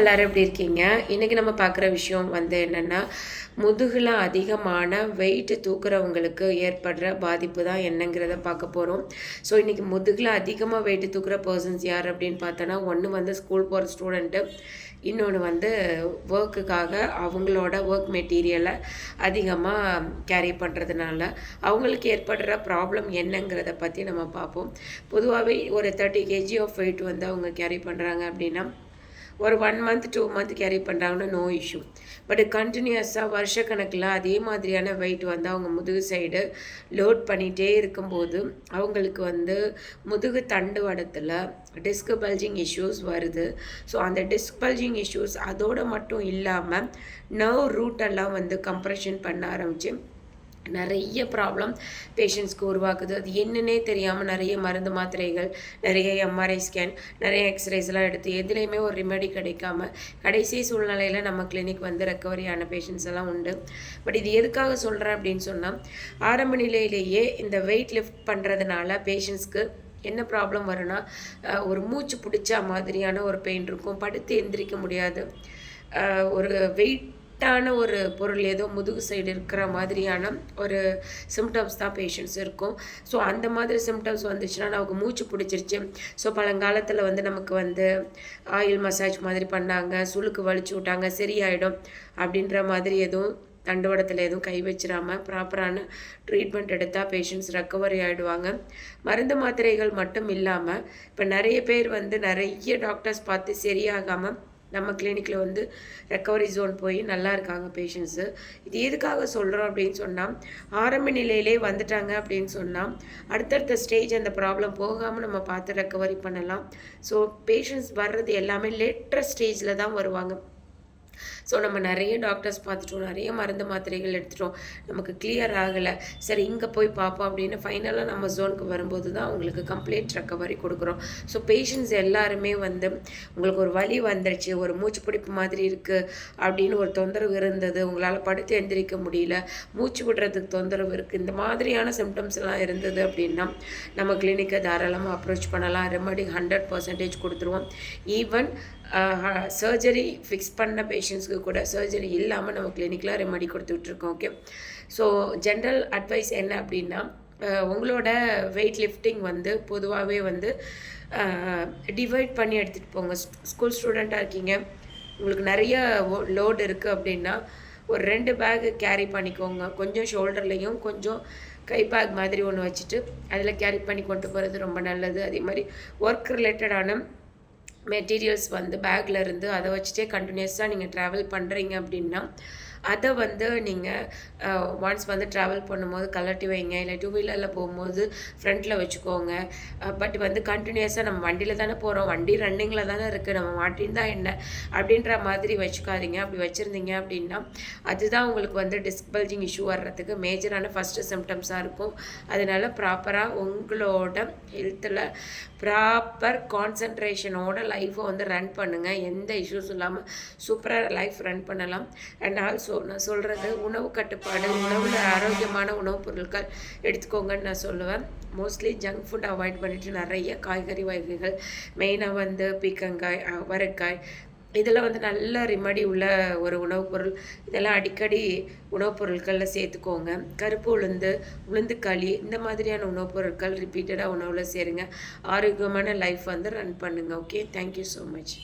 எல்லாரும் எப்படி இருக்கீங்க? இன்றைக்கி நம்ம பார்க்குற விஷயம் வந்து என்னென்னா முதுகில் அதிகமான வெயிட் தூக்குறவங்களுக்கு ஏற்படுற பாதிப்பு தான் என்னங்கிறத பார்க்க போகிறோம் ஸோ இன்றைக்கி முதுகில் அதிகமாக வெயிட் தூக்குற பர்சன்ஸ் யார் அப்படின்னு பார்த்தோன்னா ஒன்று வந்து ஸ்கூல் போகிற ஸ்டூடெண்ட்டு இன்னொன்று வந்து ஒர்க்குக்காக அவங்களோட ஒர்க் மெட்டீரியலை அதிகமாக கேரி பண்ணுறதுனால அவங்களுக்கு ஏற்படுற ப்ராப்ளம் என்னங்கிறத பற்றி நம்ம பார்ப்போம். பொதுவாகவே ஒரு தேர்ட்டி கேஜி ஆஃப் வெயிட் வந்து அவங்க கேரி பண்ணுறாங்க அப்படின்னா ஒரு one month two month carry பண்ணுறாங்கன்னா நோ இஷ்யூ பட் கண்டினியூஸாக வருஷக்கணக்கில் அதே மாதிரியான வெயிட் வந்து அவங்க முதுகு சைடு லோட் பண்ணிகிட்டே இருக்கும்போது அவங்களுக்கு வந்து முதுகு தண்டு வடத்தில் டிஸ்க் பல்ஜிங் இஷ்யூஸ் வருது. ஸோ அந்த டிஸ்க் பல்ஜிங் இஷ்யூஸ் அதோடு மட்டும் இல்லாமல் நர்வ் ரூட்டெல்லாம் வந்து கம்ப்ரெஷன் பண்ண ஆரம்பித்து நிறைய ப்ராப்ளம் பேஷண்ட்ஸ்க்கு உருவாக்குது. அது என்னன்னே தெரியாமல் நிறைய மருந்து மாத்திரைகள் நிறைய எம்ஆர்ஐ ஸ்கேன் நிறைய எக்ஸ்ரேஸ்லாம் எடுத்து எதுலேயுமே ஒரு ரெமெடி கிடைக்காம கடைசி சூழ்நிலையில் நம்ம கிளினிக் வந்து ரெக்கவரி ஆன பேஷண்ட்ஸ் எல்லாம் உண்டு. பட் இது எதுக்காக சொல்கிறேன் அப்படின்னு சொன்னால் ஆரம்ப நிலையிலேயே இந்த வெயிட் லிஃப்ட் பண்ணுறதுனால பேஷண்ட்ஸ்க்கு என்ன ப்ராப்ளம் வரும்னா ஒரு மூச்சு பிடிச்ச மாதிரியான ஒரு பெயின் இருக்கும். படுத்து எந்திரிக்க முடியாது. ஒரு வெயிட் கட்டான ஒரு பொருள் ஏதோ முதுகு சைடு இருக்கிற மாதிரியான ஒரு சிம்டம்ஸ் தான் பேஷண்ட்ஸ் இருக்கும். ஸோ அந்த மாதிரி சிம்டம்ஸ் வந்துச்சுன்னா நமக்கு மூச்சு பிடிச்சிருச்சு. ஸோ பழங்காலத்தில் வந்து நமக்கு வந்து ஆயில் மசாஜ் மாதிரி பண்ணாங்க சுளுக்கு வலிச்சு விட்டாங்க சரியாயிடும் அப்படின்ற மாதிரி எதுவும் தண்டுவடத்தில் எதுவும் கை வச்சிடாமல் ப்ராப்பரான ட்ரீட்மெண்ட் எடுத்தால் பேஷண்ட்ஸ் ரெக்கவரி ஆகிடுவாங்க மருந்து மாத்திரைகள் மட்டும் இல்லாமல் இப்போ நிறைய பேர் வந்து நிறைய டாக்டர்ஸ் பார்த்து சரியாகாமல் நம்ம கிளினிக்கில் வந்து ரெக்கவரி ஜோன் போய் நல்லா இருக்காங்க பேஷண்ட்ஸு இது எதுக்காக சொல்கிறோம் அப்படின்னு சொன்னால் ஆரம்ப நிலையிலே வந்துட்டாங்க அப்படின்னு சொன்னால் அடுத்தடுத்த ஸ்டேஜ் அந்த ப்ராப்ளம் போகாமல் நம்ம பார்த்து ரெக்கவரி பண்ணலாம். ஸோ பேஷண்ட்ஸ் வர்றது எல்லாமே லேட்டர் ஸ்டேஜில் தான் வருவாங்க. ஸோ நம்ம நிறைய டாக்டர்ஸ் பார்த்துட்டோம் நிறைய மருந்து மாத்திரைகள் எடுத்துட்டோம். நமக்கு கிளியர் ஆகலை. சரி இங்கே போய் பார்ப்போம் அப்படின்னு ஃபைனலாக நம்ம ஜோனுக்கு வரும்போது தான் உங்களுக்கு கம்ப்ளீட் ரெக்கவரி கொடுக்குறோம். ஸோ பேஷண்ட்ஸ் எல்லாருமே வந்து உங்களுக்கு ஒரு வலி வந்துடுச்சு ஒரு மூச்சு பிடிப்பு மாதிரி இருக்குது அப்படின்னு ஒரு தொந்தரவு இருந்தது. உங்களால் படுத்து எந்திரிக்க முடியல. மூச்சு விடுறதுக்கு தொந்தரவு இருக்குது இந்த மாதிரியான சிம்டம்ஸ் எல்லாம் இருந்தது அப்படின்னா நம்ம கிளினிக்கை தாராளமாக அப்ரோச் பண்ணலாம். ரெமடி ஹண்ட்ரட் பர்சன்டேஜ் கொடுத்துருவோம். ஈவன் சர்ஜரி ஃபிக்ஸ் பண்ண பேஷண்ட்ஸ்க்கு கூட சர்ஜரி இல்லாமல் நம்ம கிளினிக்கில் ரெமடி கொடுத்துட்ருக்கோம் ஓகே ஸோ ஜென்ரல் அட்வைஸ் என்ன அப்படின்னா உங்களோட வெயிட் லிஃப்டிங் வந்து பொதுவாகவே வந்து டிவைட் பண்ணி எடுத்துகிட்டு போங்க. ஸ்கூல் ஸ்டூடெண்ட்டாக இருக்கீங்க உங்களுக்கு நிறைய லோடு இருக்குது அப்படின்னா ஒரு ரெண்டு பேக் கேரி பண்ணிக்கோங்க. கொஞ்சம் ஷோல்டர்லேயும் கொஞ்சம் கை பேக் மாதிரி ஒன்று வச்சுட்டு அதில் கேரி பண்ணி கொண்டு போகிறது ரொம்ப நல்லது. அதே மாதிரி ஒர்க் ரிலேட்டடான மெட்டீரியல்ஸ் வந்து பேக்கில் இருந்து அதை வச்சுட்டே கண்டினியூஸாக நீங்கள் ட்ராவல் பண்ணுறீங்க அப்படின்னா அதை வந்து நீங்கள் ஒன்ஸ் வந்து ட்ராவல் பண்ணும்போது கலட்டி வைங்க இல்லை டூ வீலரில் போகும்போது ஃப்ரண்ட்டில் வச்சுக்கோங்க. பட் வந்து கண்டினியூஸாக நம்ம வண்டியில் தானே போகிறோம் வண்டி ரன்னிங்கில் தானே இருக்குது நம்ம மாட்டின்னு என்ன? அப்படின்ற மாதிரி வச்சுக்காதீங்க. அப்படி வச்சுருந்தீங்க அப்படின்னா அதுதான் உங்களுக்கு வந்து டிஸ்க் பல்ஜிங் இஷ்யூ வர்றதுக்கு மேஜரான ஃபஸ்ட்டு சிம்டம்ஸாக இருக்கும். அதனால் ப்ராப்பராக உங்களோட ஹெல்த்தில் ப்ராப்பர் கான்சன்ட்ரேஷனோட லைஃப்பை வந்து ரன் பண்ணுங்கள் எந்த இஷ்யூஸும் இல்லாமல் சூப்பராக லைஃப் ரன் பண்ணலாம். அண்ட் ஆல்சோ ஸோ நான் சொல்கிறது உணவு கட்டுப்பாடு உணவில் ஆரோக்கியமான உணவுப் பொருட்கள் எடுத்துக்கோங்கன்னு நான் சொல்லுவேன். மோஸ்ட்லி ஜங்க் ஃபுட் அவாய்ட் பண்ணிவிட்டு நிறைய காய்கறி வகைகள் மெயினாக வந்து பீக்கங்காய் அவரைக்காய். இதெல்லாம் வந்து நல்ல ரிமடி உள்ள ஒரு உணவுப் பொருள். இதெல்லாம் அடிக்கடி உணவுப் பொருட்களில் சேர்த்துக்கோங்க. கருப்பு உளுந்து உளுந்து களி இந்த மாதிரியான உணவுப் பொருட்கள் ரிப்பீட்டடாக உணவில் சேருங்க. ஆரோக்கியமான லைஃப் வந்து ரன் பண்ணுங்கள் ஓகே தேங்க்யூ ஸோ மச்